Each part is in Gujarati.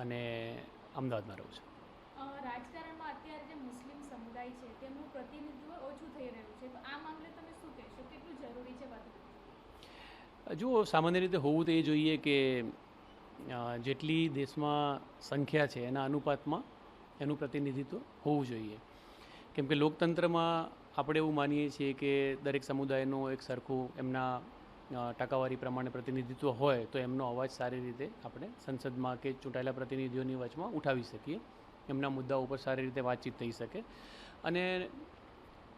અને અમદાવાદમાં રહું છું. રાજકારણમાં અત્યારે જે મુસ્લિમ સમુદાય છે તેમનું પ્રતિનિધિત્વ ઓછું થઈ રહ્યું છે. તો આ મામલે તમે શું કહેશો? કેટલું જરૂરી છે વધુ જુઓ સામાન્ય રીતે હોવું તો એ જોઈએ કે જેટલી દેશમાં સંખ્યા છે એના અનુપાતમાં એનું પ્રતિનિધિત્વ હોવું જોઈએ. કેમ કે લોકતંત્રમાં આપણે એવું માનીએ છીએ કે દરેક સમુદાયનું એક સરખું એમના ટકાવારી પ્રમાણે પ્રતિનિધિત્વ હોય તો એમનો અવાજ સારી રીતે આપણે સંસદમાં કે ચૂંટાયેલા પ્રતિનિધિઓની વચમાં ઉઠાવી શકીએ. એમના મુદ્દાઓ ઉપર સારી રીતે વાતચીત થઈ શકે. અને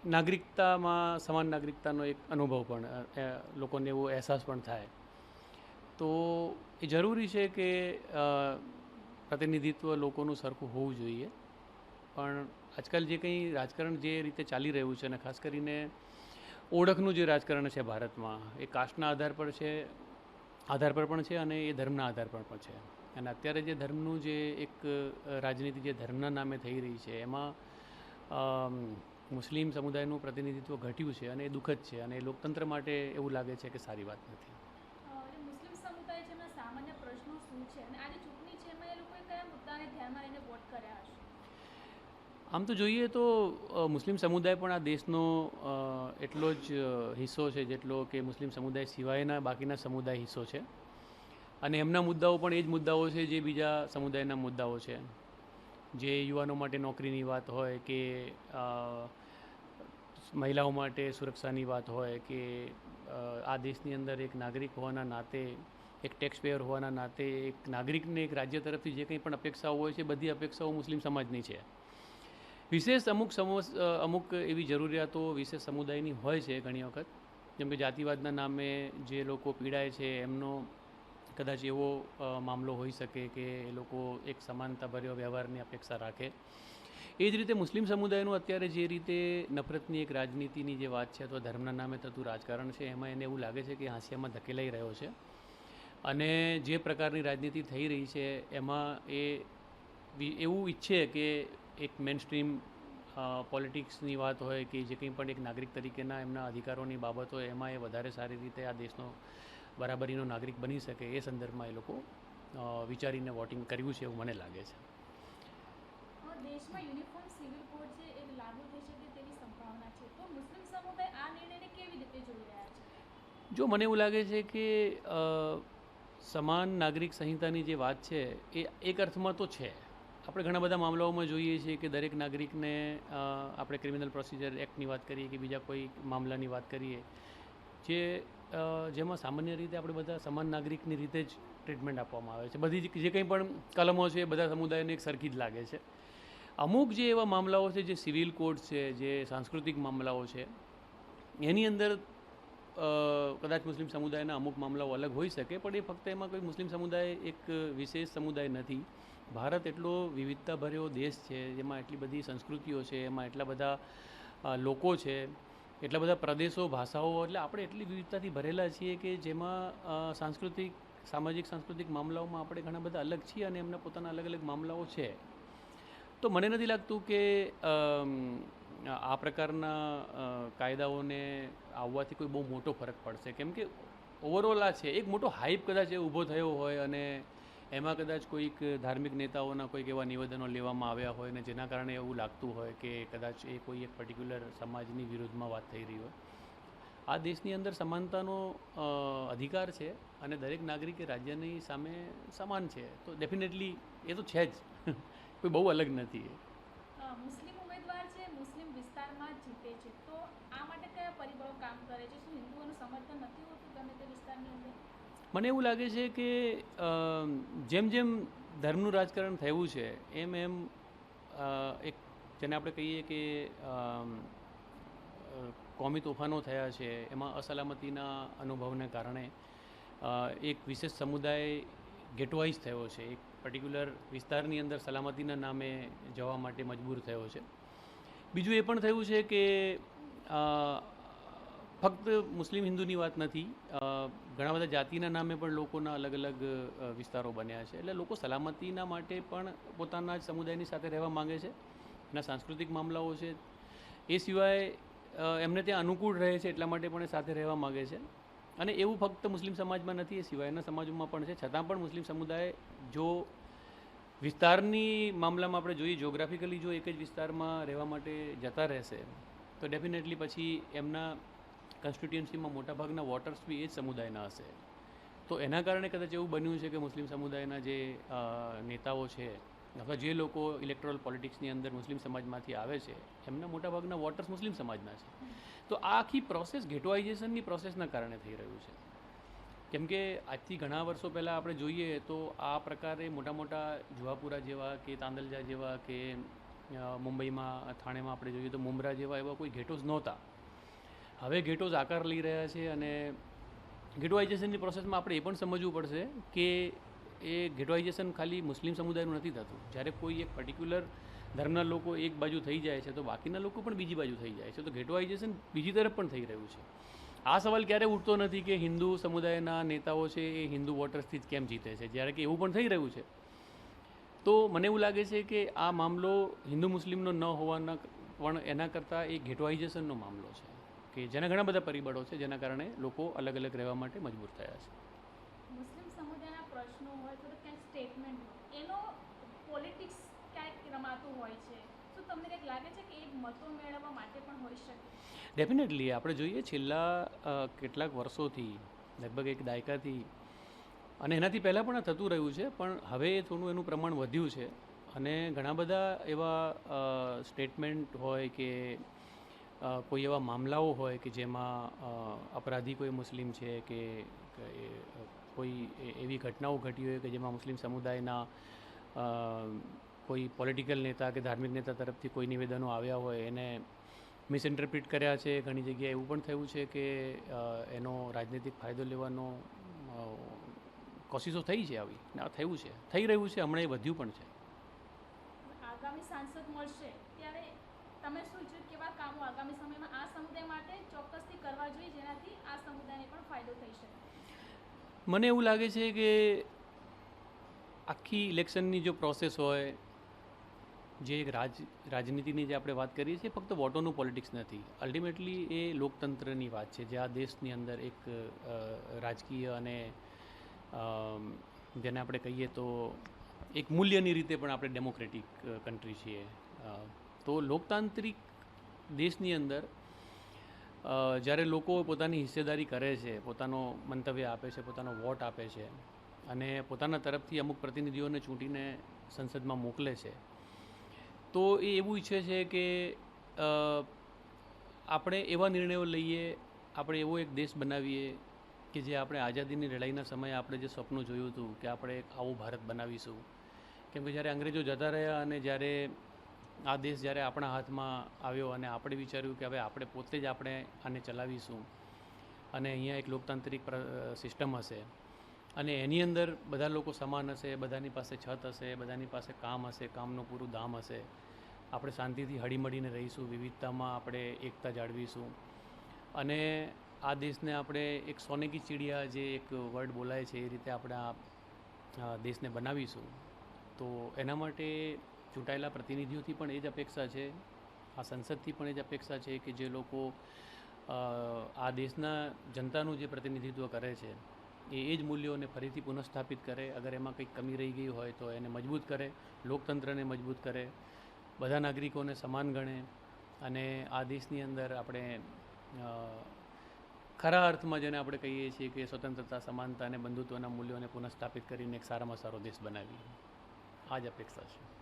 નાગરિકતામાં, સમાન નાગરિકતાનો એક અનુભવ પણ લોકોને એવો અહેસાસ પણ થાય. તો એ જરૂરી છે કે પ્રતિનિધિત્વ લોકોનું સરખું હોવું જોઈએ. પણ આજકાલ જે કંઈ રાજકારણ જે રીતે ચાલી રહ્યું છે અને ખાસ કરીને ઓળખનું જે રાજકારણ છે ભારતમાં, એ કાસ્ટના આધાર પર છે, આધાર પર પણ છે અને એ ધર્મના આધાર પર પણ છે. અને અત્યારે જે ધર્મનું જે એક રાજનીતિ જે ધર્મના નામે થઈ રહી છે, એમાં મુસ્લિમ સમુદાયનું પ્રતિનિધિત્વ ઘટ્યું છે અને એ દુઃખદ છે અને એ લોકતંત્ર માટે એવું લાગે છે કે સારી વાત નથી અ, જે મુસ્લિમ સમુદાય છે એમના સામાન્ય પ્રશ્નો શું છે અને આજે ચૂંટણી છે એમાં એ લોકોએ કયા મુદ્દાને ધ્યાનમાં લઈને વોટ કર્યા હશે આમ તો જોઈએ તો મુસ્લિમ સમુદાય પણ આ દેશનો એટલો જ હિસ્સો છે જેટલો કે મુસ્લિમ સમુદાય સિવાયના બાકીના સમુદાય હિસ્સો છે. અને એમના મુદ્દાઓ પણ એ જ મુદ્દાઓ છે જે બીજા સમુદાયના મુદ્દાઓ છે. જે યુવાનો માટે નોકરીની વાત હોય કે મહિલાઓ માટે સુરક્ષાની વાત હોય કે આ દેશની અંદર એક નાગરિક હોવાના નાતે, એક ટેક્સ પેયર હોવાના નાતે એક નાગરિકને એક રાજ્ય તરફથી જે કંઈ પણ અપેક્ષાઓ હોય છે, બધી અપેક્ષાઓ મુસ્લિમ સમાજની છે. વિશેષ અમુક સમો અમુક એવી જરૂરિયાતો વિશેષ સમુદાયની હોય છે ઘણી વખત. જેમ કે જાતિવાદના નામે જે લોકો પીડાય છે, એમનો કદાચ એવો મામલો હોઈ શકે કે એ લોકો એક સમાનતાભર્યો વ્યવહારની અપેક્ષા રાખે. એ જ રીતે મુસ્લિમ સમુદાયનું અત્યારે જે રીતે નફરતની એક રાજનીતિની જે વાત છે, અથવા ધર્મના નામે થતું રાજકારણ છે, એમાં એને એવું લાગે છે કે હાંસિયામાં ધકેલાઈ રહ્યો છે. અને જે પ્રકારની રાજનીતિ થઈ રહી છે, એમાં એ એવું ઈચ્છે કે એક મેન સ્ટ્રીમ પોલિટિક્સની વાત હોય કે જે કંઈ પણ એક નાગરિક તરીકેના એમના અધિકારોની બાબત હોય એમાં એ વધારે સારી રીતે આ દેશનો બરાબરીનો નાગરિક બની શકે એ સંદર્ભમાં એ લોકો વિચારીને વોટિંગ કર્યું છે એવું મને લાગે છે. દેશમાં યુનિફોર્મ સિવિલ કોડ છે એ લાગુ થઈ શકે તેવી સંભાવના છે. તો મુસ્લિમ સમુદાય આ નિર્ણયને કેવી રીતે જોઈ રહ્યા છે? જો મને એવું લાગે છે કે સમાન નાગરિક સંહિતાની જે વાત છે એ એક અર્થમાં તો છે. આપણે ઘણા બધા મામલાઓમાં જોઈએ છીએ કે દરેક નાગરિકને આપણે ક્રિમિનલ પ્રોસિજર એક્ટની વાત કરીએ કે બીજા કોઈ મામલાની વાત કરીએ, જે જેમાં સામાન્ય રીતે આપણે બધા સમાન નાગરિકની રીતે જ ટ્રીટમેન્ટ આપવામાં આવે છે. બધી જે કંઈ પણ કલમો છે એ બધા સમુદાયને એક સરખી જ લાગે છે. અમુક જે એવા મામલાઓ છે જે સિવિલ કોડ છે, જે સાંસ્કૃતિક મામલાઓ છે, એની અંદર કદાચ મુસ્લિમ સમુદાયના અમુક મામલાઓ અલગ હોઈ શકે, પણ એ ફક્ત એમાં કોઈ મુસ્લિમ સમુદાય એક વિશેષ સમુદાય નથી. ભારત એટલો વિવિધતાભર્યો દેશ છે, જેમાં એટલી બધી સંસ્કૃતિઓ છે, એમાં એટલા બધા લોકો છે, એટલા બધા પ્રદેશો, ભાષાઓ, એટલે આપણે એટલી વિવિધતાથી ભરેલા છીએ કે જેમાં સાંસ્કૃતિક, સામાજિક, સાંસ્કૃતિક મામલાઓમાં આપણે ઘણા બધા અલગ છીએ અને એમના પોતાના અલગ અલગ મામલાઓ છે. તો મને નથી લાગતું કે આ પ્રકારના કાયદાઓને આવવાથી કોઈ બહુ મોટો ફરક પડશે. કેમ કે ઓવરઓલ આ છે, એક મોટો હાઇપ કદાચ એ ઊભો થયો હોય અને એમાં કદાચ કોઈક ધાર્મિક નેતાઓના કોઈક એવા નિવેદનો લેવામાં આવ્યા હોય ને જેના કારણે એવું લાગતું હોય કે કદાચ એ કોઈ એક પર્ટિક્યુલર સમાજની વિરુદ્ધમાં વાત થઈ રહી હોય. આ દેશની અંદર સમાનતાનો અધિકાર છે અને દરેક નાગરિક રાજ્યની સામે સમાન છે. તો ડેફિનેટલી એ તો છે જ. કોઈ બહુ અલગ નથી મુસ્લિમ ઉમેદવાર છે, મુસ્લિમ વિસ્તારમાં જીતે છે. તો આ માટે કયા પરિબળો કામ કરે છે? શું હિન્દુઓનું સમર્થન નથી હોતું ગમે તે વિસ્તારની અંદર? મને એવું લાગે છે કે જેમ જેમ ધર્મનું રાજકારણ થયું છે, એમ એમ એક જેને આપણે કહીએ કે કોમી તોફાનો થયા છે, એમાં અસલામતીના અનુભવને કારણે એક વિશેષ સમુદાય ગેટવાઇઝ થયો છે. એક પર્ટિક્યુલર વિસ્તારની અંદર સલામતીના નામે જવા માટે મજબૂર થયો છે. બીજું એ પણ થયું છે કે ફક્ત મુસ્લિમ હિન્દુની વાત નથી ઘણા બધા જાતિના નામે પણ લોકોના અલગ અલગ વિસ્તારો બન્યા છે. એટલે લોકો સલામતીના માટે પણ પોતાના જ સમુદાયની સાથે રહેવા માગે છે, એના સાંસ્કૃતિક મામલાઓ છે. એ સિવાય એમને ત્યાં અનુકૂળ રહે છે એટલા માટે પણ એ સાથે રહેવા માગે છે. અને એવું ફક્ત મુસ્લિમ સમાજમાં નથી, એ સિવાયના સમાજોમાં પણ છે. છતાં પણ મુસ્લિમ સમુદાય જો વિસ્તારની મામલામાં આપણે જોઈએ જોગ્રાફિકલી જો એક જ વિસ્તારમાં રહેવા માટે જતા રહેશે, તો ડેફિનેટલી પછી એમના કોન્સ્ટિટ્યુન્સીમાં મોટાભાગના વોટર્સ બી એ જ સમુદાયના હશે. તો એના કારણે કદાચ એવું બન્યું છે કે મુસ્લિમ સમુદાયના જે નેતાઓ છે, અથવા જે લોકો ઇલેક્ટ્રોલ પોલિટિક્સની અંદર મુસ્લિમ સમાજમાંથી આવે છે, એમના મોટાભાગના વોટર્સ મુસ્લિમ સમાજના છે. તો આ આખી પ્રોસેસ ઘેટવાઇઝેશનની પ્રોસેસના કારણે થઈ રહ્યું છે. કેમ કે આજથી ઘણા વર્ષો પહેલાં આપણે જોઈએ તો આ પ્રકારે મોટા મોટા જુહાપુરા જેવા કે તાંદલજા જેવા કે મુંબઈમાં, થાણેમાં આપણે જોઈએ તો મુંબ્રા જેવા એવા કોઈ ઘેટોઝ નહોતા. હવે ગેટોઝ આકાર લઈ રહ્યા છે અને ગેટવાઇઝેશનની પ્રોસેસમાં આપણે એ પણ સમજવું પડશે કે એ ગેટવાઇઝેશન ખાલી મુસ્લિમ સમુદાયનું નથી થતું. જ્યારે કોઈ એક પર્ટિક્યુલર ધર્મના લોકો એક બાજુ થઈ જાય છે, તો બાકીના લોકો પણ બીજી બાજુ થઈ જાય છે. તો ગેટવાઇઝેશન બીજી તરફ પણ થઈ રહ્યું છે. આ સવાલ ક્યારે ઉઠતો નથી કે હિન્દુ સમુદાયના નેતાઓ છે એ હિન્દુ વોટર્સથી જ કેમ જીતે છે? જ્યારે કે એવું પણ થઈ રહ્યું છે. તો મને એવું લાગે છે કે આ મામલો હિન્દુ મુસ્લિમનો ન હોવાના પણ એના કરતાં એ ગેટવાઇઝેશનનો મામલો છે. કે જેના ઘણા બધા પરિબળો છે જેના કારણે લોકો અલગ અલગ રહેવા માટે મજબૂર થયા છે. મુસ્લિમ સમુદાયના પ્રશ્નો હોય તો ક્યાંક સ્ટેટમેન્ટ એનો પોલિટિક્સ ક્યાંક રમાતું હોય છે. તમને કંઈક લાગે છે કે એ મતો મેળવવા માટે પણ હોઈ શકે? ડેફિનેટલી આપણે જોઈએ છેલ્લા કેટલાક વર્ષોથી લગભગ એક દાયકાથી અને એનાથી પહેલાં પણ આ થતું રહ્યું છે પણ હવે થોડું એનું પ્રમાણ વધ્યું છે. અને ઘણા બધા એવા સ્ટેટમેન્ટ હોય કે કોઈ એવા મામલાઓ હોય કે જેમાં અપરાધી કોઈ મુસ્લિમ છે કે કોઈ એવી ઘટનાઓ ઘટી હોય કે જેમાં મુસ્લિમ સમુદાયના કોઈ પોલિટિકલ નેતા કે ધાર્મિક નેતા તરફથી કોઈ નિવેદનો આવ્યા હોય એને મિસઇન્ટરપ્રિટ કર્યા છે, ઘણી જગ્યાએ એવું પણ થયું છે કે એનો રાજનૈતિક ફાયદો લેવાનો કોશિશો થઈ છે આવી આ થયું છે, થઈ રહ્યું છે, હમણાં એ વધ્યું પણ છે. આગામી સાંસદ મળશે, ત્યારે તમે શું કેવા કામો આગામી સમયમાં આ સમુદાય માટે ચોક્કસથી કરવા જોઈએ, જેનાથી આ સમુદાયને પણ ફાયદો થઈ શકે? મને એવું લાગે છે કે આખી ઇલેક્શનની જો પ્રોસેસ હોય, જે એક રાજ, રાજનીતિની જે આપણે વાત કરીએ છીએ, ફક્ત વોટોનું પોલિટિક્સ નથી. અલ્ટિમેટલી એ લોકતંત્રની વાત છે, જે આ દેશની અંદર એક રાજકીય અને જેને આપણે કહીએ તો એક મૂલ્યની રીતે પણ આપણે ડેમોક્રેટિક કન્ટ્રી છીએ. તો લોકતાંત્રિક દેશની અંદર જ્યારે લોકો પોતાની હિસ્સેદારી કરે છે, પોતાનો મંતવ્ય આપે છે, પોતાનો વોટ આપે છે અને પોતાના તરફથી અમુક પ્રતિનિધિઓને ચૂંટીને સંસદમાં મોકલે છે, તો એ એવું ઈચ્છે છે કે આપણે એવા નિર્ણયો લઈએ, આપણે એવો એક દેશ બનાવીએ કે જે આપણે આઝાદીની લડાઈના સમયે આપણે જે સ્વપ્ન જોયું હતું કે આપણે એક આવું ભારત બનાવીશું. કેમ કે જ્યારે અંગ્રેજો જતા રહ્યા અને જ્યારે આ દેશ જ્યારે આપણા હાથમાં આવ્યો અને આપણે વિચાર્યું કે હવે આપણે પોતે જ આપણે આને ચલાવીશું અને અહીંયા એક લોકતાંત્રિક સિસ્ટમ હશે અને એની અંદર બધા લોકો સમાન હશે, બધાની પાસે છત હશે, બધાની પાસે કામ હશે, કામનું પૂરું દામ હશે. આપણે શાંતિથી હળીમળીને રહીશું, વિવિધતામાં આપણે એકતા જાળવીશું. અને આ દેશને આપણે એક સોને કી ચીડિયા જે એક વર્ડ બોલાય છે એ રીતે આપણે આ દેશને બનાવીશું. તો એના માટે ચૂંટાયેલા પ્રતિનિધિઓથી પણ એ જ અપેક્ષા છે, આ સંસદથી પણ એ જ અપેક્ષા છે કે જે લોકો આ દેશના જનતાનું જે પ્રતિનિધિત્વ કરે છે, એ એ જ મૂલ્યોને ફરીથી પુનઃસ્થાપિત કરે. અગર એમાં કંઈક કમી રહી ગઈ હોય તો એને મજબૂત કરે, લોકતંત્રને મજબૂત કરે, બધા નાગરિકોને સમાન ગણે અને આ દેશની અંદર આપણે ખરા અર્થમાં જેને આપણે કહીએ છીએ કે સ્વતંત્રતા, સમાનતા અને બંધુત્વના મૂલ્યોને પુનઃસ્થાપિત કરીને એક સારામાં સારો દેશ બનાવીએ. આ જ અપેક્ષા છે.